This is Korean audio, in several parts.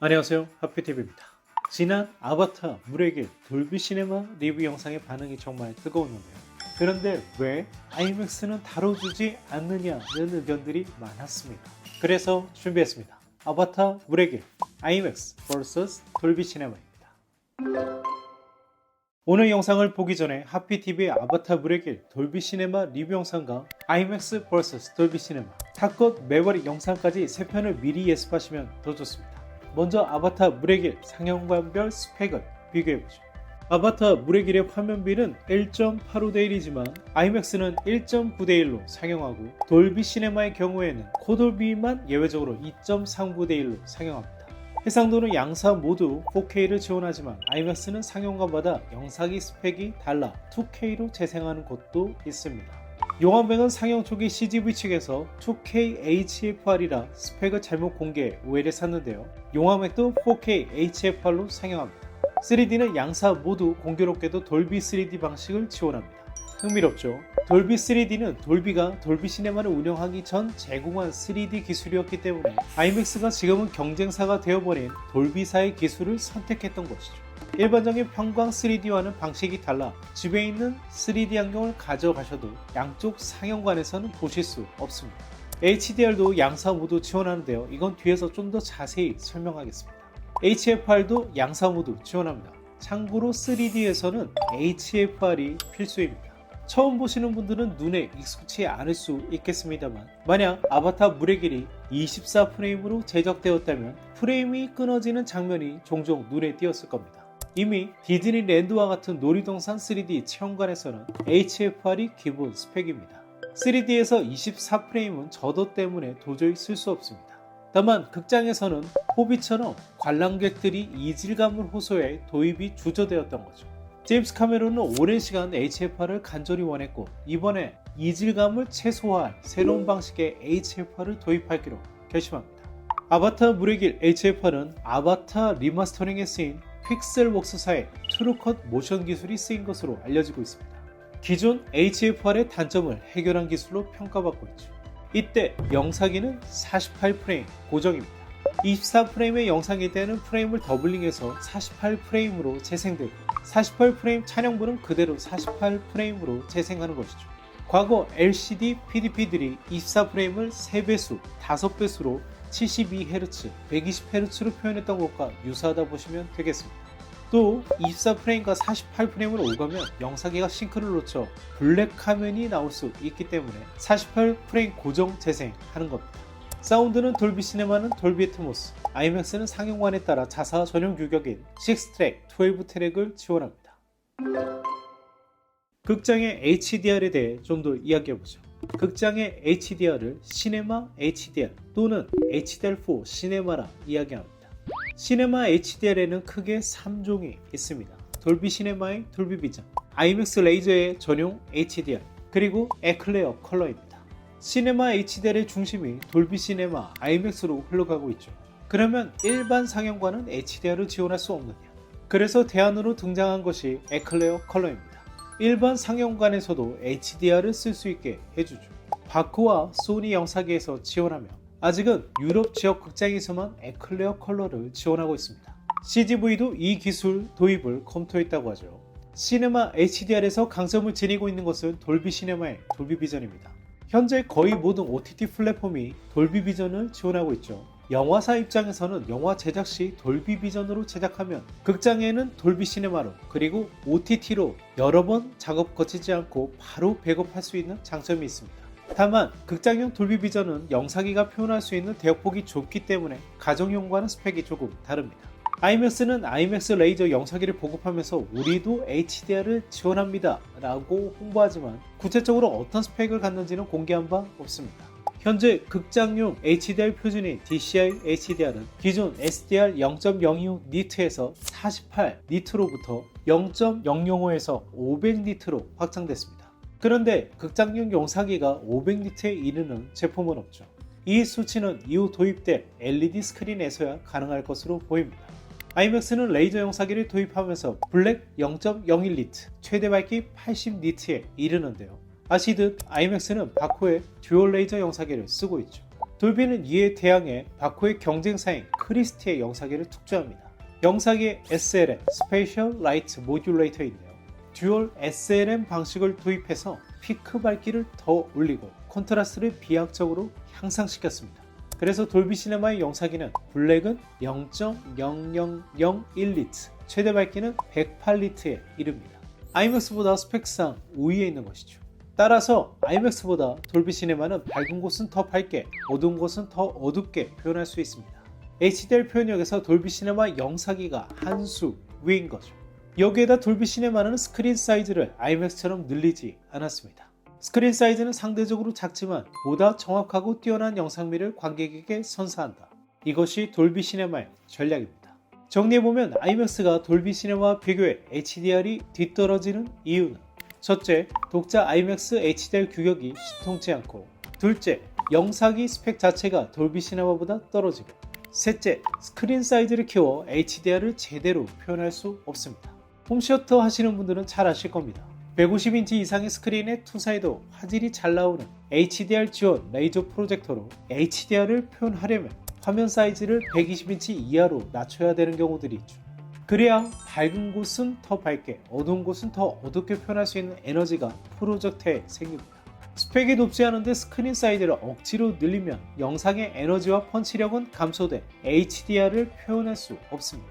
안녕하세요. 하피TV입니다. 지난 아바타 물의 길 돌비 시네마 리뷰 영상의 반응이 정말 뜨거웠는데요. 그런데 왜 IMAX는 다뤄주지 않느냐는 의견들이 많았습니다. 그래서 준비했습니다. 아바타 물의 길 IMAX vs 돌비 시네마입니다. 오늘 영상을 보기 전에 하피TV의 아바타 물의 길 돌비 시네마 리뷰 영상과 IMAX vs 돌비 시네마 탑컷 매버릭 영상까지 3편을 미리 예습하시면 더 좋습니다 먼저 아바타 물의 길 상영관별 스펙을 비교해보죠. 아바타 물의 길의 화면비는 1.85대1이지만 IMAX는 1.9대1로 상영하고 돌비 시네마의 경우에는 코돌비만 예외적으로 2.39대1로 상영합니다. 해상도는 양사 모두 4K를 지원하지만 IMAX는 상영관마다 영상기 스펙이 달라 2K로 재생하는 곳도 있습니다. 용암백은 상영 초기 CGV 측에서 2K HFR이라 스펙을 잘못 공개해 오해를 샀는데요. 용암액도 4K HFR로 상영합니다. 3D는 양사 모두 공교롭게도 돌비 3D 방식을 지원합니다. 흥미롭죠? 돌비 3D는 돌비가 돌비 시네마를 운영하기 전 제공한 3D 기술이었기 때문에 IMAX가 지금은 경쟁사가 되어버린 돌비사의 기술을 선택했던 것이죠. 일반적인 평광 3D와는 방식이 달라 집에 있는 3D 안경을 가져가셔도 양쪽 상영관에서는 보실 수 없습니다. HDR도 양사 모두 지원하는데요. 이건 뒤에서 좀 더 자세히 설명하겠습니다. HFR도 양사 모두 지원합니다. 참고로 3D에서는 HFR이 필수입니다. 처음 보시는 분들은 눈에 익숙치 않을 수 있겠습니다만 만약 아바타 물의 길이 24프레임으로 제작되었다면 프레임이 끊어지는 장면이 종종 눈에 띄었을 겁니다. 이미 디즈니 랜드와 같은 놀이동산 3D 체험관에서는 HFR이 기본 스펙입니다. 3D에서 24프레임은 저도 때문에 도저히 쓸 수 없습니다. 다만 극장에서는 호비처럼 관람객들이 이질감을 호소해 도입이 주저되었던 거죠. 제임스 카메론은 오랜 시간 HFR을 간절히 원했고 이번에 이질감을 최소화할 새로운 방식의 HFR을 도입하기로 결심합니다. 아바타 물의 길 HFR은 아바타 리마스터링에 쓰인 픽셀 웍스사의 트루컷 모션 기술이 쓰인 것으로 알려지고 있습니다. 기존 HFR의 단점을 해결한 기술로 평가받고 있죠. 이때 영상기는 48프레임 고정입니다. 24프레임의 영상일 때는 프레임을 더블링해서 48프레임으로 재생되고 48프레임 촬영분은 그대로 48프레임으로 재생하는 것이죠. 과거 LCD PDP들이 24프레임을 3배수, 5배수로 72Hz, 120Hz로 표현했던 것과 유사하다 보시면 되겠습니다. 또 24프레임과 48프레임을 오가면 영상기가 싱크를 놓쳐 블랙 화면이 나올 수 있기 때문에 48프레임 고정 재생하는 겁니다. 사운드는 돌비 시네마는 돌비 애트모스, IMAX는 상영관에 따라 자사 전용 규격인 6트랙, 12트랙을 지원합니다. 극장의 HDR에 대해 좀 더 이야기해보죠. 극장의 HDR을 시네마 HDR 또는 HDR4 시네마라 이야기합니다. 시네마 HDR에는 크게 3종이 있습니다. 돌비 시네마의 돌비 비전, IMAX 레이저의 전용 HDR, 그리고 에클레어 컬러입니다. 시네마 HDR의 중심이 돌비 시네마 IMAX로 흘러가고 있죠. 그러면 일반 상영관은 HDR을 지원할 수 없느냐? 그래서 대안으로 등장한 것이 에클레어 컬러입니다. 일반 상영관에서도 HDR을 쓸 수 있게 해주죠. 바쿠와 소니 영상기에서 지원하며 아직은 유럽 지역 극장에서만 에클레어 컬러를 지원하고 있습니다. CGV도 이 기술 도입을 검토했다고 하죠. 시네마 HDR에서 강점을 지니고 있는 것은 돌비 시네마의 돌비 비전입니다. 현재 거의 모든 OTT 플랫폼이 돌비 비전을 지원하고 있죠. 영화사 입장에서는 영화 제작 시 돌비 비전으로 제작하면 극장에는 돌비 시네마로 그리고 OTT로 여러 번 작업 거치지 않고 바로 백업할 수 있는 장점이 있습니다. 다만 극장용 돌비 비전은 영상기가 표현할 수 있는 대역폭이 좁기 때문에 가정용과는 스펙이 조금 다릅니다. IMAX는 IMAX 레이저 영상기를 보급하면서 우리도 HDR을 지원합니다 라고 홍보하지만 구체적으로 어떤 스펙을 갖는지는 공개한 바 없습니다. 현재 극장용 HDR 표준인 DCI HDR은 기존 SDR 0.025 니트에서 48 니트로부터 0.005에서 500 니트로 확장됐습니다. 그런데 극장용 영상기가 500 니트에 이르는 제품은 없죠. 이 수치는 이후 도입된 LED 스크린에서야 가능할 것으로 보입니다. IMAX는 레이저 영상기를 도입하면서 블랙 0.01니트, 최대 밝기 80니트에 이르는데요. 아시듯 IMAX는 바코의 듀얼 레이저 영상기를 쓰고 있죠. 돌비는 이에 대항해 바코의 경쟁사인 크리스티의 영사기를 특조합니다. 영사기에 SLM (Spatial Light Modulator인데요. 듀얼 SLM 방식을 도입해서 피크 밝기를 더 올리고 콘트라스트를 비약적으로 향상시켰습니다. 그래서 돌비 시네마의 영사기는 블랙은 0.0001리트, 최대 밝기는 108리트에 이릅니다. 아이맥스보다 스펙상 우위에 있는 것이죠. 따라서 아이맥스보다 돌비 시네마는 밝은 곳은 더 밝게, 어두운 곳은 더 어둡게 표현할 수 있습니다. HDR 표현력에서 돌비 시네마 영사기가 한 수 위인 거죠. 여기에다 돌비 시네마는 스크린 사이즈를 아이맥스처럼 늘리지 않았습니다. 스크린 사이즈는 상대적으로 작지만 보다 정확하고 뛰어난 영상미를 관객에게 선사한다. 이것이 돌비 시네마의 전략입니다. 정리해보면 아이맥스가 돌비 시네마와 비교해 HDR이 뒤떨어지는 이유는 첫째, 독자 아이맥스 HDR 규격이 신통치 않고 둘째, 영상기 스펙 자체가 돌비 시네마보다 떨어지고 셋째, 스크린 사이즈를 키워 HDR을 제대로 표현할 수 없습니다. 홈시어터 하시는 분들은 잘 아실 겁니다. 150인치 이상의 스크린에 투사해도 화질이 잘 나오는 HDR 지원 레이저 프로젝터로 HDR을 표현하려면 화면 사이즈를 120인치 이하로 낮춰야 되는 경우들이 있죠. 그래야 밝은 곳은 더 밝게, 어두운 곳은 더 어둡게 표현할 수 있는 에너지가 프로젝터에 생깁니다. 스펙이 높지 않은데 스크린 사이즈를 억지로 늘리면 영상의 에너지와 펀치력은 감소돼 HDR을 표현할 수 없습니다.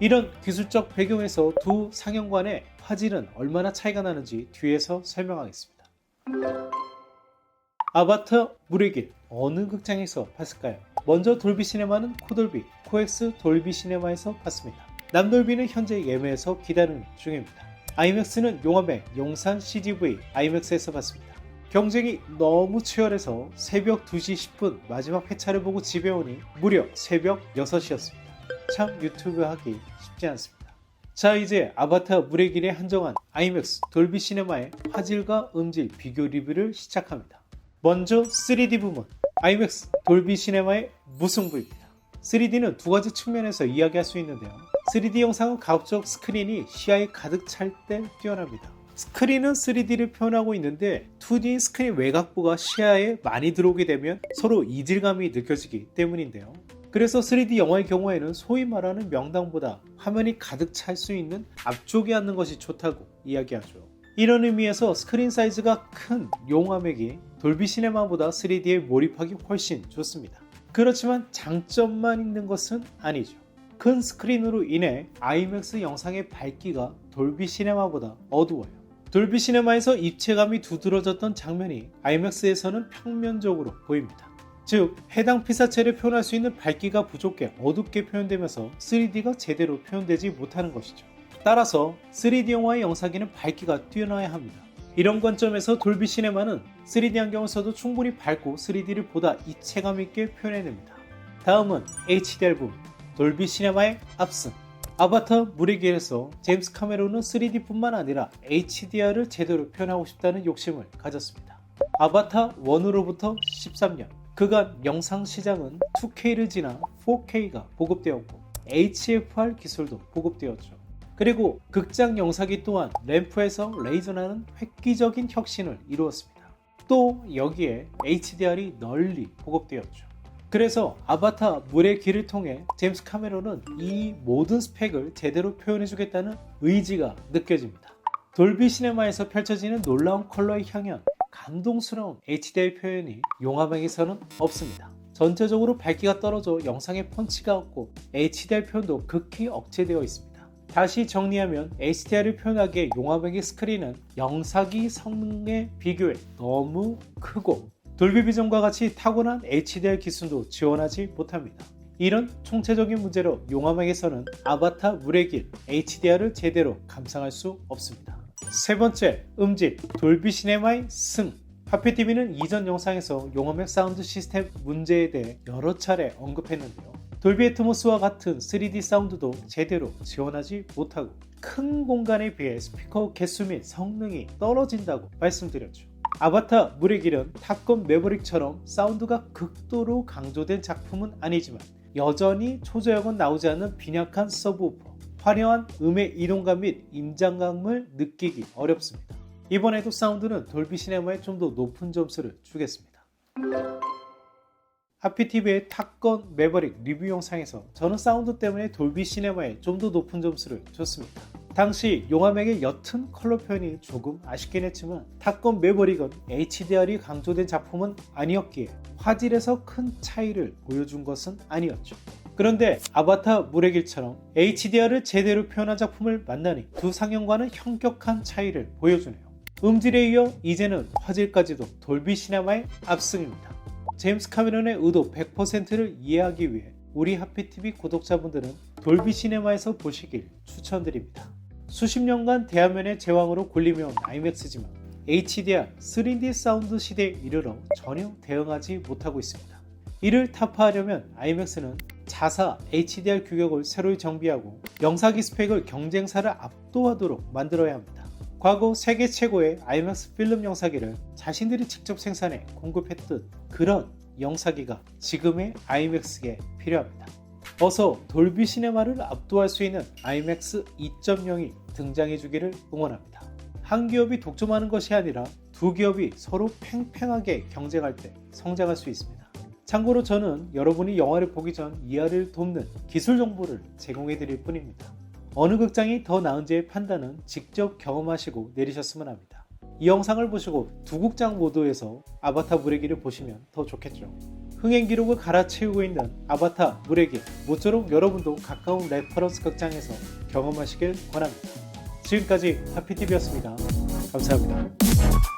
이런 기술적 배경에서 두 상영관의 화질은 얼마나 차이가 나는지 뒤에서 설명하겠습니다. 아바타 물의 길 어느 극장에서 봤을까요? 먼저 돌비 시네마는 코돌비, 코엑스 돌비 시네마에서 봤습니다. 남돌비는 현재 예매해서 기다리는 중입니다. 아이맥스는 용암의 용산 CGV 아이맥스에서 봤습니다. 경쟁이 너무 치열해서 새벽 2시 10분 마지막 회차를 보고 집에 오니 무려 새벽 6시였습니다. 참 유튜브 하기 쉽지 않습니다. 자 이제 아바타 물의 길에 한정한 아이맥스 돌비 시네마의 화질과 음질 비교 리뷰를 시작합니다. 먼저 3D 부문 아이맥스 돌비 시네마의 무승부입니다. 3D는 두 가지 측면에서 이야기할 수 있는데요. 3D 영상은 가급적 스크린이 시야에 가득 찰 때 뛰어납니다. 스크린은 3D를 표현하고 있는데 2D 스크린 외곽부가 시야에 많이 들어오게 되면 서로 이질감이 느껴지기 때문인데요. 그래서 3D 영화의 경우에는 소위 말하는 명당보다 화면이 가득 찰 수 있는 앞쪽에 앉는 것이 좋다고 이야기하죠. 이런 의미에서 스크린 사이즈가 큰 용화맥이 돌비 시네마보다 3D에 몰입하기 훨씬 좋습니다. 그렇지만 장점만 있는 것은 아니죠. 큰 스크린으로 인해 아이맥스 영상의 밝기가 돌비 시네마보다 어두워요. 돌비 시네마에서 입체감이 두드러졌던 장면이 아이맥스에서는 평면적으로 보입니다. 즉, 해당 피사체를 표현할 수 있는 밝기가 부족해 어둡게 표현되면서 3D가 제대로 표현되지 못하는 것이죠. 따라서 3D 영화의 영상기는 밝기가 뛰어나야 합니다. 이런 관점에서 돌비 시네마는 3D 안경을 써도 충분히 밝고 3D를 보다 입체감 있게 표현해냅니다. 다음은 HDR 부분, 돌비 시네마의 압승. 아바타 물의 길에서 제임스 카메론은 3D뿐만 아니라 HDR을 제대로 표현하고 싶다는 욕심을 가졌습니다. 아바타 1으로부터 13년, 그간 영상 시장은 2K를 지나 4K가 보급되었고 HFR 기술도 보급되었죠. 그리고 극장 영상기 또한 램프에서 레이저나는 획기적인 혁신을 이루었습니다. 또 여기에 HDR이 널리 보급되었죠. 그래서 아바타 물의 길을 통해 제임스 카메론은 이 모든 스펙을 제대로 표현해주겠다는 의지가 느껴집니다. 돌비 시네마에서 펼쳐지는 놀라운 컬러의 향연, 감동스러운 HDR 표현이 용화방에서는 없습니다. 전체적으로 밝기가 떨어져 영상의 펀치가 없고 HDR 표현도 극히 억제되어 있습니다. 다시 정리하면 HDR을 표현하기에 용화백의 스크린은 영상기 성능에 비교해 너무 크고 돌비 비전과 같이 타고난 HDR 기술도 지원하지 못합니다. 이런 총체적인 문제로 용화맥에서는 아바타 물의 길 HDR을 제대로 감상할 수 없습니다. 세 번째, 음질 돌비 시네마의 승 하피TV는 이전 영상에서 용화맥 사운드 시스템 문제에 대해 여러 차례 언급했는데요. 돌비 애트모스와 같은 3D 사운드도 제대로 지원하지 못하고 큰 공간에 비해 스피커 개수 및 성능이 떨어진다고 말씀드렸죠. 아바타 물의 길은 탑건 매버릭처럼 사운드가 극도로 강조된 작품은 아니지만 여전히 초저역은 나오지 않는 빈약한 서브우퍼, 화려한 음의 이동감 및 임장감을 느끼기 어렵습니다. 이번에도 사운드는 돌비 시네마에 좀 더 높은 점수를 주겠습니다. 하피TV의 탑건 매버릭 리뷰 영상에서 저는 사운드 때문에 돌비 시네마에 좀 더 높은 점수를 줬습니다. 당시 용암액의 옅은 컬러 표현이 조금 아쉽긴 했지만 탑건 매버릭은 HDR이 강조된 작품은 아니었기에 화질에서 큰 차이를 보여준 것은 아니었죠. 그런데 아바타 물의 길처럼 HDR을 제대로 표현한 작품을 만나니 두 상영과는 현격한 차이를 보여주네요. 음질에 이어 이제는 화질까지도 돌비 시네마의 압승입니다. 제임스 카메론의 의도 100%를 이해하기 위해 우리 하피TV 구독자분들은 돌비 시네마에서 보시길 추천드립니다. 수십 년간 대화면의 제왕으로 군림해온 IMAX지만 HDR 3D 사운드 시대에 이르러 전혀 대응하지 못하고 있습니다. 이를 타파하려면 IMAX는 자사 HDR 규격을 새로 정비하고 영상기 스펙을 경쟁사를 압도하도록 만들어야 합니다. 과거 세계 최고의 IMAX 필름 영상기를 자신들이 직접 생산해 공급했던 그런 영상기가 지금의 IMAX에 필요합니다. 어서 돌비 시네마를 압도할 수 있는 IMAX 2.0이 등장해 주기를 응원합니다. 한 기업이 독점하는 것이 아니라 두 기업이 서로 팽팽하게 경쟁할 때 성장할 수 있습니다. 참고로 저는 여러분이 영화를 보기 전 이해를 돕는 기술 정보를 제공해 드릴 뿐입니다. 어느 극장이 더 나은지의 판단은 직접 경험하시고 내리셨으면 합니다. 이 영상을 보시고 두 극장 모두에서 아바타 길을 보시면 더 좋겠죠. 흥행 기록을 갈아채우고 있는 아바타 길 모쪼록 여러분도 가까운 레퍼런스 극장에서 경험하시길 권합니다. 지금까지 하피TV였습니다. 감사합니다.